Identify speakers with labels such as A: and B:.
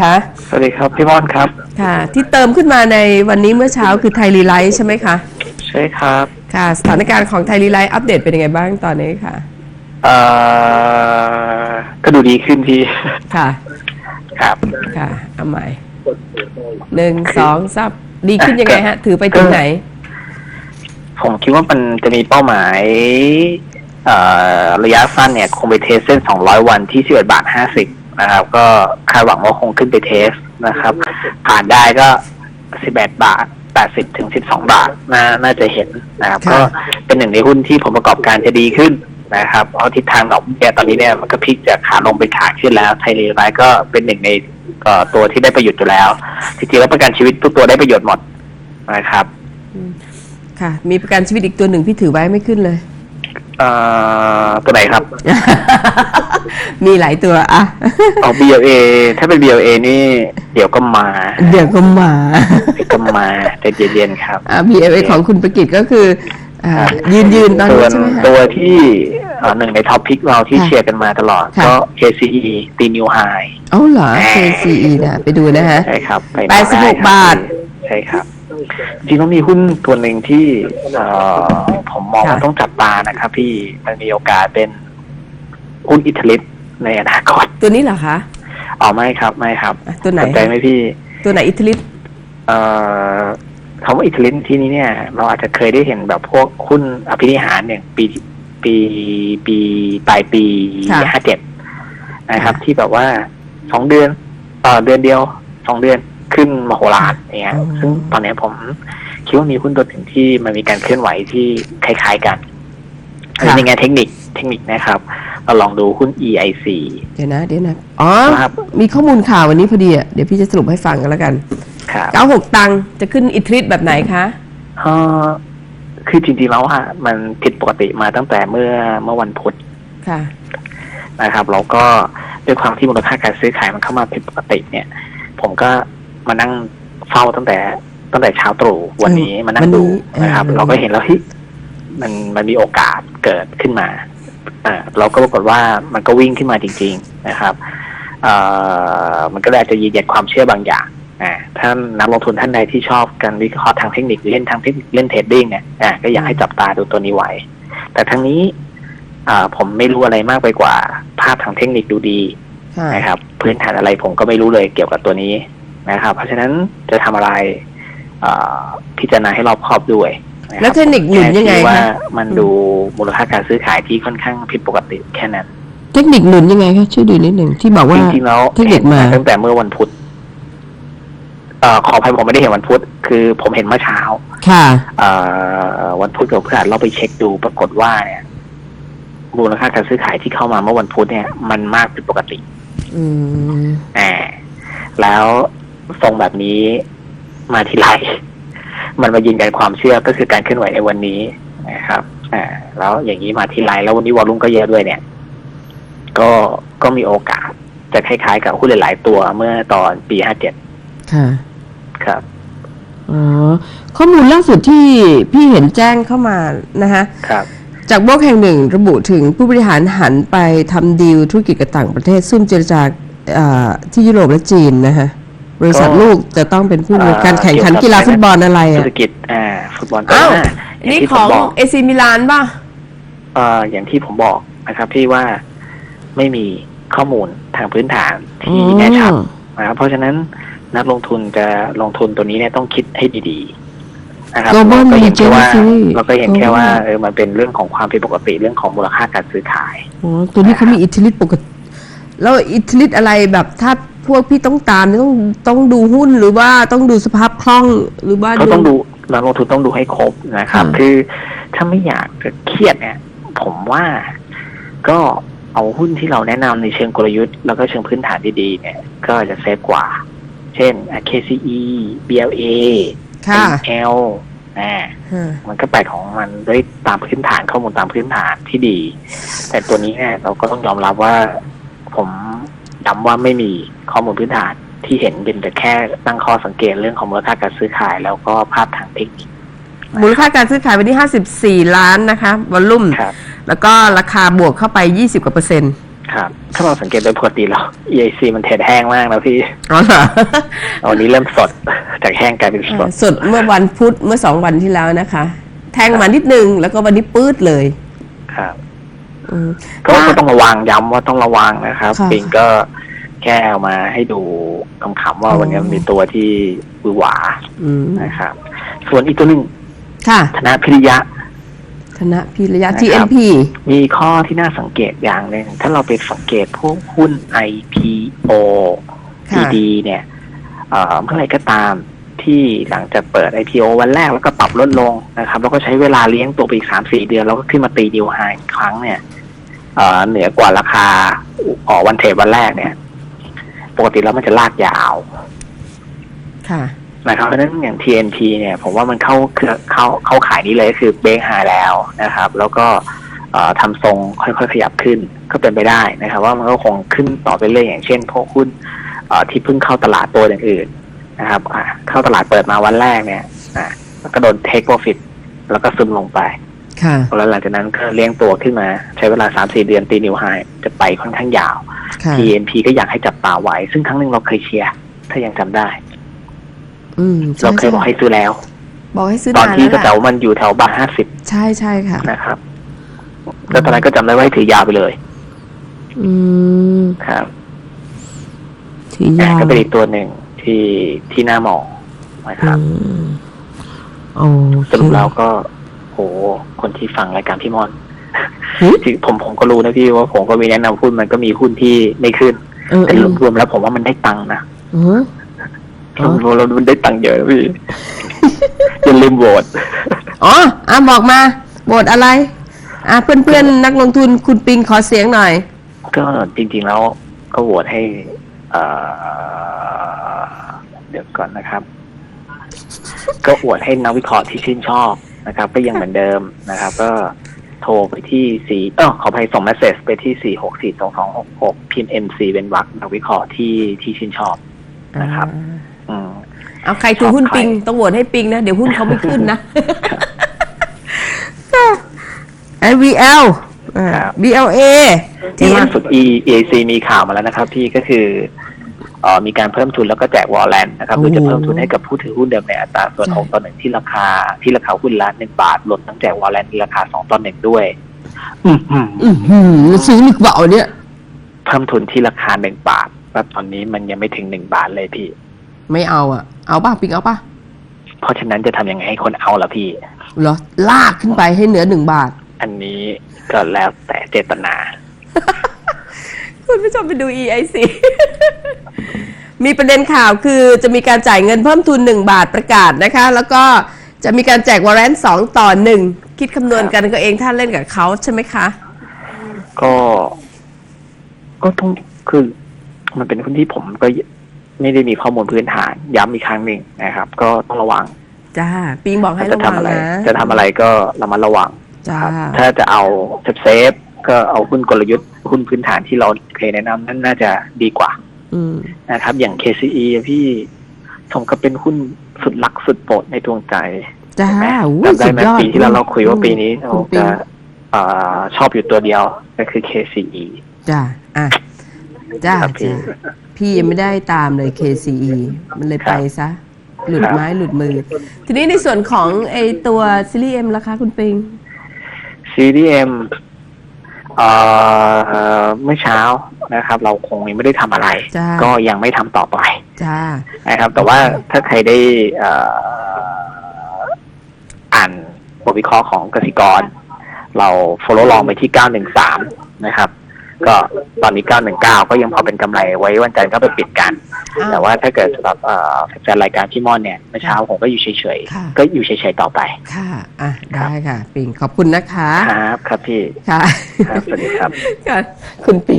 A: คะ
B: สวัสดีครับพี่ม่อนครับ
A: ค่ะ ที่เติมขึ้นมาในวันนี้เมื่อเช้าคือไทยรีไลท์ใช่ไหมคะ
B: ใช่ครับ
A: ค่ะ สถานการณ์ของไทยรีไลท์อัปเดตเป็นยังไงบ้างตอนนี้ค่ะ
B: เอ่อก็ดูดีขึ้นพี่
A: ค่ะ
B: ครับ
A: ค่ะเอาใหม่หนึ่งสองซับดีขึ้นยังไงฮะ ถือไปถึงไหน
B: ผมคิดว่ามันจะมีเป้าหมายเอ่อระยะสั้นเนี่ย คงไปเทสเส้น 200 วันที่ 11 บาท 50 นะครับ ก็คาดหวังว่าคงขึ้นไปเทสนะครับ ผ่านได้ก็11บาท80ถึง12บาทน่าน่าจะเห็นนะครับ
A: ค่ะ
B: ก็เป็นหนึ่งในหุ้นที่ผลประกอบการจะดีขึ้นนะครับเพราะทิศทางดอกเบี้ยตอนนี้เนี่ยมันก็พลิกจากขาลงไปขาขึ้นแล้ว ไทยรีไลท์ก็เป็นหนึ่งในเอ่อตัวที่ได้ประโยชน์อยู่แล้วจริงๆแล้วประกันชีวิตทุกตัวได้ประโยชน์หมดนะครับ
A: ค่ะ มีประกันชีวิตอีกตัวหนึ่งพี่ถือไว้ไม่ขึ้นเลย
B: เอ่อตัวไหนครับ
A: มีหลายตัวอะ
B: ออก BLA ถ้าเป็น BLA นี่ เดี๋ยวก็มา
A: เดี๋ยวก็มา
B: เดี๋ยวก็มาใจเย็นๆครับ
A: อ่า BFA ของคุณประกิตก็คืออ่ายืนยืนตอน
B: ส่
A: นี้
B: วน
A: ใช่ไหมคะ
B: ตัวที่เอ่อหนึ่งในท็อปพิกเราที่
A: ค่ะ
B: เชียร์กันมาตลอด
A: ค่ะ
B: ก็ KCE ตีนิวไฮ
A: เอาเหรอ KCE นะไปดูนะฮะ
B: ใช่ครับไป
A: แปดสิบหก
B: ไครั
A: บาท
B: ใช่ครับ จริงๆต้องมีหุ้นตัวหนึ่งที่เอ่อผมมองว่า
A: ค่ะ
B: ต้องจับตานะครับ พี่มันมีโอกาสเป็นหุ้นอิตาลีในอนาคต
A: ตัวนี้เหรอคะ
B: อ๋อไม่ครับไม่ครับ
A: อะตัวไหน
B: สนใจไหมพี่
A: ตัวไหนอิตาลี
B: เอ่อคำว่าอิตาลีที่นี้เนี่ย เราอาจจะเคยได้เห็นแบบพวกหุ้นอภินิหารอย่างปีปีปีปลายปี
A: ค่ะ
B: ห้าเจ็ดนะครับ
A: ค่ะ
B: ที่แบบว่าสองเดือนเอ่อเดือนเดียวสองเดือน ขึ้นมโหฬารอย่างเงี้ย
A: อ๋อ
B: ซึ่งตอนนี้ผมคิดว่ามีหุ้นตัวถึงที่มันมีการเคลื่อนไหวที่คล้ายๆกันในแง่เทคนิคเทคนิคนะครับ เราลองดูหุ้น EIC
A: เดี๋ยวนะ เดี๋ยวนะ อ๋อ
B: ครับ
A: มีข้อมูลข่าววันนี้พอดีอะ เดี๋ยวพี่จะสรุปให้ฟังกันแล้วกัน
B: ครับ
A: 96ตังค์จะขึ้นอิตาลีแบบไหนคะ
B: เอ่อคือจริงๆแล้วอะมันผิดปกติมาตั้งแต่เมื่อเมื่อวันพุธ
A: ค่ะ
B: นะครับแล้วก็ด้วยความที่มูลค่าการซื้อขายมันเข้ามาผิดปกติเนี่ย ผมก็ มานั่งเฝ้าตั้งแต่ตั้งแต่เช้าตรู่วันนี้มานั่งดู
A: วันนี้
B: นะครับ
A: เออ
B: เราก็เห็นแล้วเฮ้ยมันมันมีโอกาสเกิดขึ้นมาอ่าเราก็ปรากฏว่ามันก็วิ่งขึ้นมาจริง ๆนะครับเอ่อมันก็เลยอาจจะยืนยันความเชื่อบางอย่างอ่าถ้านักลงทุนท่านใดที่ชอบการวิเคราะห์ทางเทคนิคหรือเล่นทางเทคนิคเล่นเทรดดิ้งเนี่ยอ่าก็อยากให้จับตาดูตัวนี้ไว้ แต่ทั้งนี้อ่าผมไม่รู้อะไรมากไปกว่า ภาพทางเทคนิคดูดี
A: ค่ะ
B: นะครับ พื้นฐานอะไรผมก็ไม่รู้เลยเกี่ยวกับตัวนี้ นะครับ เพราะฉะนั้นจะทำอะไรอ่าพิจารณาให้รอบคอบด้วยะครับ
A: แล้วเทคนิคหนุนยังไง
B: แค่คิดว่า
A: คะ
B: มันดูมูลค่าการซื้อขายที่ค่อนข้างผิดปกติแค่นั้น
A: เทคนิคหนุนยังไงคะช่วยดูนิดหนึ่งที่บอกว่า
B: จริงๆแล้ว
A: เทคนิคมา
B: เห็นตั้งแต่เมื่อวันพุธเอ่อขออภัยผมไม่ได้เห็นวันพุธคือผมเห็นเมื่อเช้า
A: ค่ะ
B: เอ่อวันพุธกับเพื่อนเราไปเช็คดูปรากฏว่าเนี่ยมูลค่าการซื้อขายที่เข้ามาเมื่อวันพุธเนี่ย มันมากผิดปกติ
A: อืม
B: อ่าแล้ว ทรงแบบนี้มาทีไรมันมายืนยันความเชื่อก็คือการเคลื่อนไหวในวันนี้นะครับอ่าแล้วอย่างนี้มาทีไรแล้ววันนี้วอลลุ่มก็เยอะด้วยเนี่ย ก็ก็มีโอกาสจะคล้ายๆกับหุ้นหลายๆตัวเมื่อตอนปีห้าเจ็ด
A: ค่ะ
B: ครับ
A: อ๋อข้อมูลล่าสุดที่พี่เห็นแจ้งเข้ามานะคะ
B: ครับ
A: จากบล็อกแห่งหนึ่งระบุถึงผู้บริหารหันไปทำดีลธุรกิจกับต่างประเทศซุ่มเจรจาเอ่อที่ยุโรปและจีนนะคะ บริษัท
B: ก็
A: ลูกจะต้องเป็นผู้
B: อ่า
A: การแข่งขัน
B: เกี่ยวกับ
A: กีฬาฟุตบอลอะไร
B: ธุ
A: อะ
B: รกิจอ่าฟุตบอล
A: อ้าว
B: แต่ว่าย่า
A: นี่
B: ที่
A: ข
B: ผม
A: อง
B: บอก
A: เอซีมิลานป่ะ
B: เอ่ออย่างที่ผมบอกนะครับที่ว่าไม่มีข้อมูลทางพื้นฐานที่แน่ชัด นะครับเพราะฉะนั้นนักลงทุนจะลงทุนตัวนี้เนี่ยต้องคิดให้ดีๆนะครับ
A: Global
B: เราก็เห็นแค่ว่า
A: Agency
B: เราก็เห็นแค่ว่า
A: Global
B: เออมันเป็นเรื่องของความผิดปกติเรื่องของมูลค่าการซื้อขาย
A: อ๋อตัวนี้เขามีอิทธิฤทธิ์ปกติ แล้วอิทธิฤทธิ์อะไรแบบถ้าพ วกพี่ต้องตามเนี่ยต้องต้องดูหุ้นหรือว่าต้องดูสภาพคล่องหรือว่า
B: ก็ต้องดูนักลงทุนต้องดูให้ครบนะครับ
A: ค่ะ
B: คือถ้าไม่อยากจะเครียดเนี่ย ผมว่าก็เอาหุ้นที่เราแนะนำในเชิงกลยุทธ์แล้วก็เชิงพื้นฐานดีๆเนี่ย ก็จะเซฟกว่า เช่น KCE BLA
A: ค่ะ
B: NL อ่า
A: ฮะ
B: มันก็ไปของมันด้วยตามพื้นฐานข้อมูลตามพื้นฐานที่ดี แต่ตัวนี้เนี่ยเราก็ต้องยอมรับว่าผม ย้ำว่าไม่มีข้อมูลพื้นฐานที่เห็นเป็นแต่แค่ตั้งข้อสังเกตเรื่องของมูลค่าการซื้อขาย แล้วก็ภาพทางเทคนิค
A: มูลค่าการซื้อขายวันที่54ล้านนะคะวอลลุ่ม
B: ครับ
A: แล้วก็ราคาบวกเข้าไป20กว่าเปอร์เซ็นต์
B: ครับ ถ้าเราสังเกตโดยปกติแล้ว EIC มันเทรดแห้งมากนะพี่
A: อ๋อเหรอ
B: วันนี้เริ่มสด จากแห้งกลายเป็นสด
A: อ่าสดเมื่อวันพุธเมื่อสองวันที่แล้วนะคะ แทงมานิดนึงแล้วก็วันนี้ปื๊ดเลย
B: ครับ
A: อืม
B: ก็
A: ว่า
B: ก็ต้องระวังย้ำว่าต้องระวังนะครับ
A: ค่ะ
B: ปิงก็แค่เอามาให้ดูคำๆว่าวันนี้มันมีตัวที่หวือหวา
A: อืม
B: นะครับ ส่วนอีกตัวหนึ่ง
A: ค่ะ
B: ธนพิริยะ
A: ธนพิระยะ
B: นะครับ
A: TNP
B: มีข้อที่น่าสังเกตอย่างหนึ่งถ้าเราไปสังเกตพวกหุ้น IPO
A: ค่ะ
B: ดีๆเนี่ยเอ่อเมื่อไหรก็ตาม ที่หลังจากเปิด IPO วันแรกแล้วก็ปรับลดลงนะครับ แล้วก็ใช้เวลาเลี้ยงตัวไปอีกสามสี่เดือน แล้วก็ขึ้นมาตีดิวไฮอีกครั้งเนี่ยเอ่อเหนือกว่าราคาออกวันเทรดวันแรกเนี่ย ปกติแล้วมันจะลากยาว
A: ค่ะ
B: นะครับเพราะฉะนั้นอย่าง TNT เนี่ย ผมว่ามันเข้าเครือเข้าเข้าขายนี้เลยก็คือเบรกไฮแล้วนะครับ แล้วก็เอ่อทำทรงค่อยๆขยับขึ้นก็เป็นไปได้นะครับ ว่ามันก็คงขึ้นต่อไปเรื่อยอย่างเช่นพวกหุ้นเอ่อที่เพิ่งเข้าตลาดตัวอื่นๆ นะครับอะเข้าตลาดเปิดมาวันแรกเนี่ยอะแล้วก็โดนเทคโปรฟิตแล้วก็ซึมลงไป
A: ค่ะ
B: แล้วหลังจากนั้นก็เลี้ยงตัวขึ้นมา ใช้เวลา3-4เดือนตีนิวไฮจะไปค่อนข้างยาว
A: ค่ะ
B: TNP ก็อยากให้จับตาไว้ ซึ่งครั้งหนึ่งเราเคยเชียร์ถ้ายังจำได้
A: อืมใช่
B: เราเคยบอกให้ซื้อแล้ว
A: บอกให้ซื้อ
B: ตอน
A: นาน
B: ที่
A: แล้ว
B: แถ
A: ล่ะ
B: วมันอยู่แถวบาทห้าสิบ
A: ใช่ใช่ค่ะ
B: นะครับแล้วตอนนั้นก็จำได้ว่าให้ถือยาวไปเลย
A: อืม
B: ครับ
A: ถือยาว
B: ก็เป็นอีกตัวหนึ่ง ที่ที่น่ามองนะครับ
A: อืมโอ
B: สรุปแล้วก็ โห คนที่ฟังรายการพี่มอน
A: หึ
B: ที่ผมผมก็รู้นะพี่ว่าผมก็มีแนะนำหุ้นมันก็มีหุ้นที่ไม่ขึ้น
A: เออ
B: แต่
A: เออ
B: รวมๆแล้วผมว่ามันได้ตังค์นะ
A: เอออ๋อ
B: รวมๆแล้วมันได้ตังค์เยอะนะพี่อย่าลืมโหวต
A: อ๋ออะบอกมาบทอะไร อะเพื่อนๆนักลงทุนคุณปิงขอเสียงหน่อย
B: ก็จริงๆแล้วก็โหวตให้ เอ่อ เดี๋ยวก่อนนะครับ ก็อวดให้นักวิเคราะห์ที่ชื่นชอบนะครับ ก็ยังเหมือนเดิมนะครับ ก็โทรไปที่สี่เออขออภัยส่งเมสเซจไปที่สี่หกสี่สองสองหกหกพิมพ์ MC เป็นวรรคนักวิเคราะห์ที่ที่ชื่นชอบนะครับ อืม
A: เอาใครถือหุ้นปิงต้องโหวตให้ปิงนะเดี๋ยวหุ้นเขาไม่ขึ้นนะไอ VL อ่า
B: ครับ
A: BLA
B: ที่
A: TN
B: ล่าสุด E EAC มีข่าวมาแล้วนะครับ พี่ก็คือเอ่อ มีการเพิ่มทุนแล้วก็แจกวอลเลนนะครับ
A: โอ้
B: โด
A: โห
B: ยจะเพิ่มทุนให้กับผู้ถือหุ้นเดิมในอัตราส่วน
A: ใช่
B: หกต่อหนึ่งที่ราคาที่ราคาหุ้นละหนึ่งบาทลดทั้งแจกวอลเลนที่ราคาสองต่อหนึ่งด้วย อืม
A: อื้อหือซื้อหรือเปล่าเนี่ย
B: เพิ่มทุนที่ราคาหนึ่งบาทแล้วตอนนี้มันยังไม่ถึงหนึ่งบาทเลยพี่
A: ไม่เอาอะเอาป่ะปิงเอาป่ะ
B: เพราะฉะนั้นจะทำยังไงให้คนเอาล่ะพี่
A: เหรอลากขึ้นไปให้เหนือหนึ่งบาท
B: อันนี้ก็แล้วแต่เจตนา
A: คุณผู้ชมไปดู EIC มีประเด็นข่าวคือจะมีการจ่ายเงินเพิ่มทุน 1 บาทประกาศนะคะ แล้วก็จะมีการแจกวอร์เรนต์2ต่อ1คิดคำนวณกันก็เองถ้าเล่นกับเขาใช่ไหมคะ
B: ก็ก็ต้องคือมันเป็นหุ้นที่ผมก็ไม่ได้มีข้อมูลพื้นฐาน ย้ำอีกครั้งหนึ่งนะครับ ก็ต้องระวัง
A: จ้าปิงบอกให้
B: ถ้า
A: ระ
B: จะ
A: วัง
B: ทำอะไร
A: นะ
B: จะทำอะไรก็ระมัดระวัง
A: จ้า
B: ครับถ้าจะเอาเซฟเซฟๆก็เอาหุ้นกลยุทธ์หุ้นพื้นฐานที่เราเคยแนะนำนั่นน่าจะดีกว่า
A: อืม
B: นะครับ อย่าง KCE อะพี่ผมก็เป็นหุ้นสุดรักสุดโปรดในดวงใจ
A: จ้า
B: เห็นไหม
A: อุ้ย
B: จำได้
A: สุด
B: ไหม
A: ยอด
B: ปีที่แล้วเราคุยว่าปีนี้
A: คุ
B: เรา
A: ณปิ
B: จะ
A: ง
B: เอ่อชอบอยู่ตัวเดียวก็คือ KCE
A: จ้าอะจ้า
B: ครับพี่
A: จ้าพี่ยังไม่ได้ตามเลย KCE มันเลย
B: ครั
A: ไป
B: บ
A: ซะ หลุด
B: ครับ
A: ไม้หลุดมือ ทีนี้ในส่วนของไอตัวซีรีส์เอ็มราคาคุณปิง
B: CDM เอ่อ เมื่อเช้านะครับ เราคงยังไม่ได้ทำอะไร
A: จ้า
B: ก็ยังไม่ทำต่อไป
A: จ้า
B: นะครับ แต่ว่าถ้าใครได้เอ่ออ่านบทวิเคราะห์ของกสิกร เรา follow ลองไปที่ 913 นะครับ ก็ตอนนี้ 919 ก็ยังพอเป็นกำไรไว้วันจันทร์ก็ไปปิดกัน
A: อ้าว
B: แต่ว่าถ้าเกิดสำหรับเอ่อแฟนรายการพี่ม่อนเนี่ยเมื่อเช้าผมก็อยู่เฉย
A: ค่ะ
B: ๆ ก็อยู่เฉยๆต่อไป
A: ค่ะ อะได้ค่ะ ปิงขอบคุณนะคะ
B: ครับ ครับพี่
A: ค่ะ
B: ครับสวัสดีครับ
A: ค่ะ คุณปิง